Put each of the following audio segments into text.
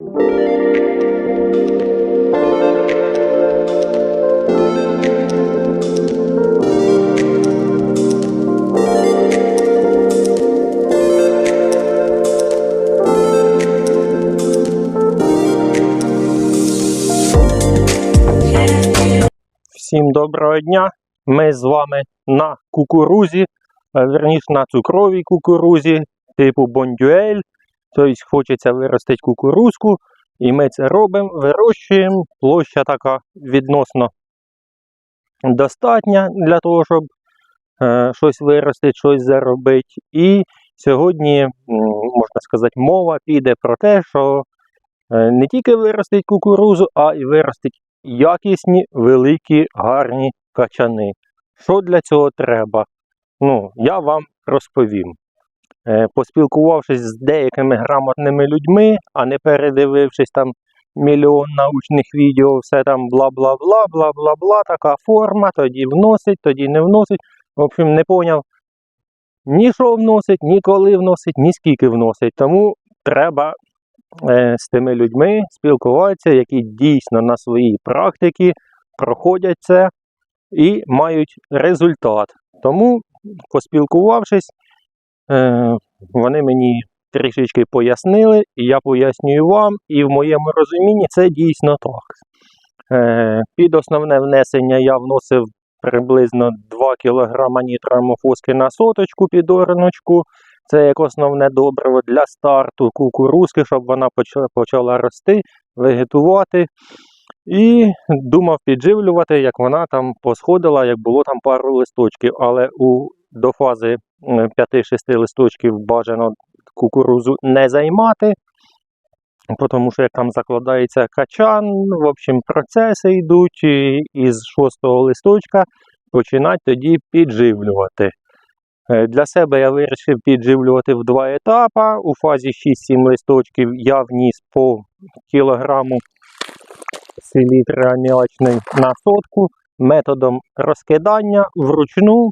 Всім доброго дня. Ми з вами на кукурузі, е, верніше на цукровій кукурузі типу бондюель. Тобто хочеться виростити кукурузку, і ми це робимо, вирощуємо. Площа така відносно достатня для того, щоб е, щось виростити, щось заробити. І сьогодні, можна сказати, мова піде про те, що е, не тільки виростить кукурузу, а й виростить якісні, великі, гарні качани. Що для цього треба? Ну, я вам розповім. Е, поспілкувавшись з деякими грамотними людьми, а не передивившись там мільйон научних відео, все там бла-бла-бла, бла-бла-бла, така форма, тоді вносить, тоді не вносить. В общем, не поняв ні що вносить, ні коли вносить, ні скільки вносить. Тому треба е, з тими людьми спілкуватися, які дійсно на своїй практиці проходять це і мають результат. Тому, поспілкувавшись, вони мені трішечки пояснили, і я пояснюю вам, і в моєму розумінні це дійсно так. Е, під основне внесення я вносив приблизно 2 кг нітрамофоски на соточку під орночку. Це як основне добриво для старту кукурузки, щоб вона почала рости, вегетувати. І думав підживлювати, як вона там посходила, як було там пару листочків. Але у, до фази 5-6 листочків бажано кукурузу не займати, тому що як там закладається качан, в общем, процеси йдуть, і із 6 листочка починати тоді підживлювати. Е, Для себе я вирішив підживлювати в два етапи. У фазі 6-7 листочків я вніс по кілограму селітри аміачної на сотку методом розкидання вручну.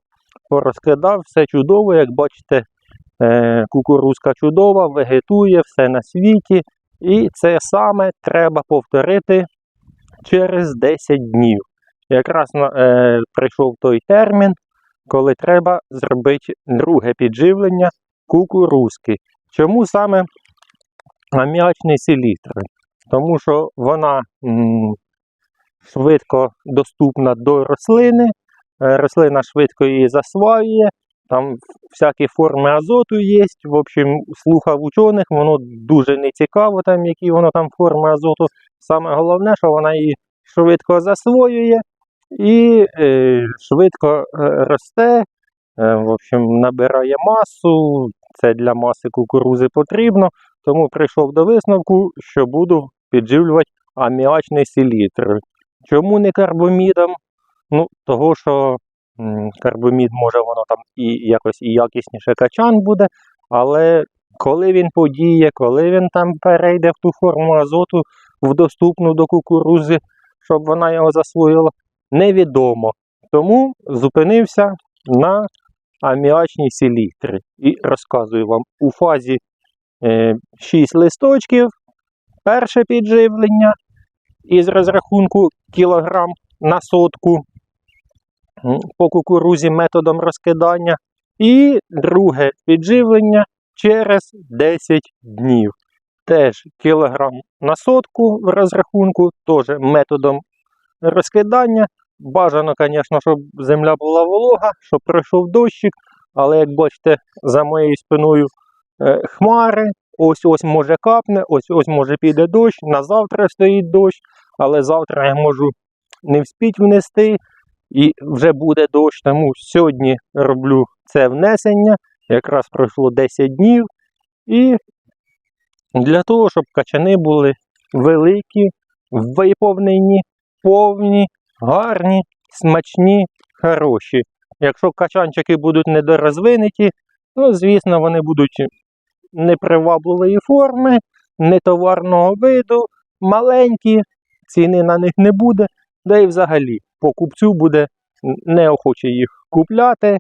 Порозкидав, все чудово, як бачите, е, кукурузка чудова, вегетує, все на світі. І це саме треба повторити через 10 днів. Якраз е, прийшов той термін, коли треба зробити друге підживлення кукурузки. Чому саме аміачний селітр? Тому що вона м, швидко доступна до рослини, рослина швидко її засваює, там всякі форми азоту є. В общем, слухав учених, воно дуже не цікаво, там, які воно там форми азоту. Саме головне, що вона її швидко засвоює і е, швидко е, росте, е, в общем, набирає масу. Це для маси кукурузи потрібно. Тому прийшов до висновку, що буду підживлювати аміачний селітр. Чому не карбомідом? Ну, того, що карбомід може воно там і якось і якісніше качан буде, але коли він подіє, коли він там перейде в ту форму азоту, в доступну до кукурузи, щоб вона його засвоїла, невідомо. Тому зупинився на аміачній селітрі. І розказую вам у фазі е, 6 листочків, перше підживлення із розрахунку кілограм на сотку по кукурузі методом розкидання. І друге підживлення через 10 днів. Теж кілограм на сотку в розрахунку, теж методом розкидання. Бажано, звісно, щоб земля була волога, щоб пройшов дощик, але як бачите, за моєю спиною е, хмари, ось ось може капне, ось ось може піде дощ, на завтра стоїть дощ, але завтра я можу не вспіть внести і вже буде дощ. Тому сьогодні роблю це внесення, якраз пройшло 10 днів. І для того, щоб качани були великі, виповнені, повні, гарні, смачні, хороші. Якщо качанчики будуть недорозвинуті, ну, звісно, вони будуть непривабливої форми, нетоварного виду, маленькі, ціни на них не буде, да і взагалі покупцю буде неохоче їх купляти,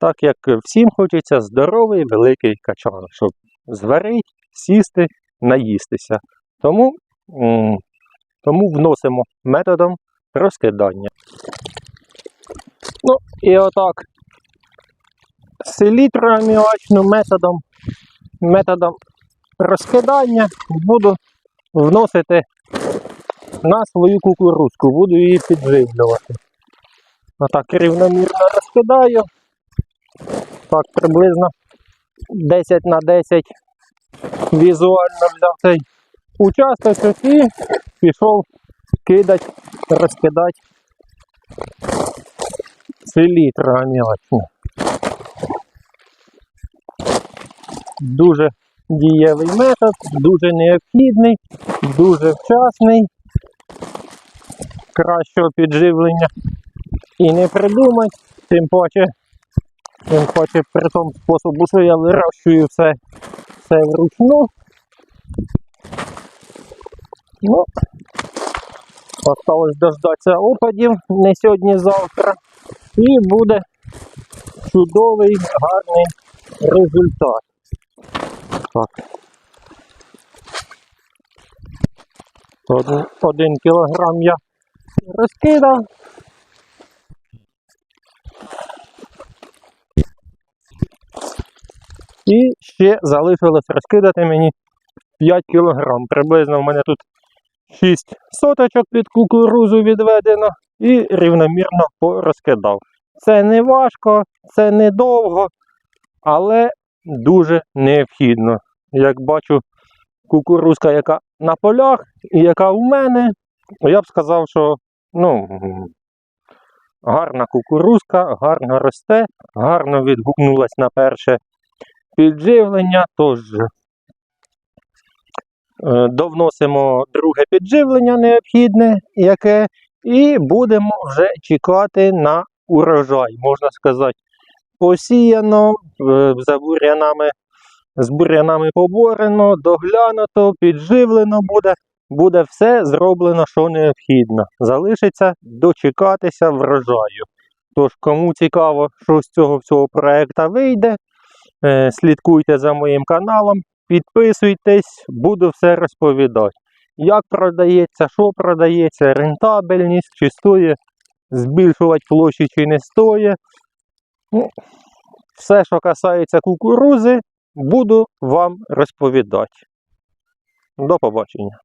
так як всім хочеться здоровий великий качан, щоб зварити, сісти, наїстися. Тому, тому вносимо методом розкидання. Ну і отак селітру аміачну методом, методом розкидання буду вносити на свою кукурузку, буду її підживлювати. Отак рівномірно розкидаю. Так, приблизно 10 на 10 візуально взяв цей участок і пішов кидати, розкидати селітру аміачну. Дуже дієвий метод, дуже необхідний, дуже вчасний. Кращого підживлення і не придумати, тим паче, тим паче при тому способу, що я вирощую все, все вручну. Ну, осталось дождатися опадів не сьогодні-завтра. І буде чудовий, гарний результат. Так. Один, один кілограм я розкидав. І ще залишилось розкидати мені 5 кілограм. Приблизно в мене тут 6 соточок під кукурузу відведено і рівномірно порозкидав. Це не важко, це не довго, але дуже необхідно. Як бачу, кукурузка, яка на полях і яка в мене, я б сказав, що ну, гарна кукурузка, гарно росте, гарно відгукнулась на перше підживлення. Тож е, довносимо друге підживлення необхідне, яке, і будемо вже чекати на урожай, можна сказати, посіяно, за бур'янами, з бур'янами поборено, доглянуто, підживлено буде. Буде все зроблено, що необхідно. Залишиться дочекатися врожаю. Тож, кому цікаво, що з цього всього проекту вийде, е, слідкуйте за моїм каналом, підписуйтесь, буду все розповідати. Як продається, що продається, рентабельність, чи стоїть збільшувати площі, чи не стоїть. Ну, все, що касається кукурузи, буду вам розповідати. До побачення.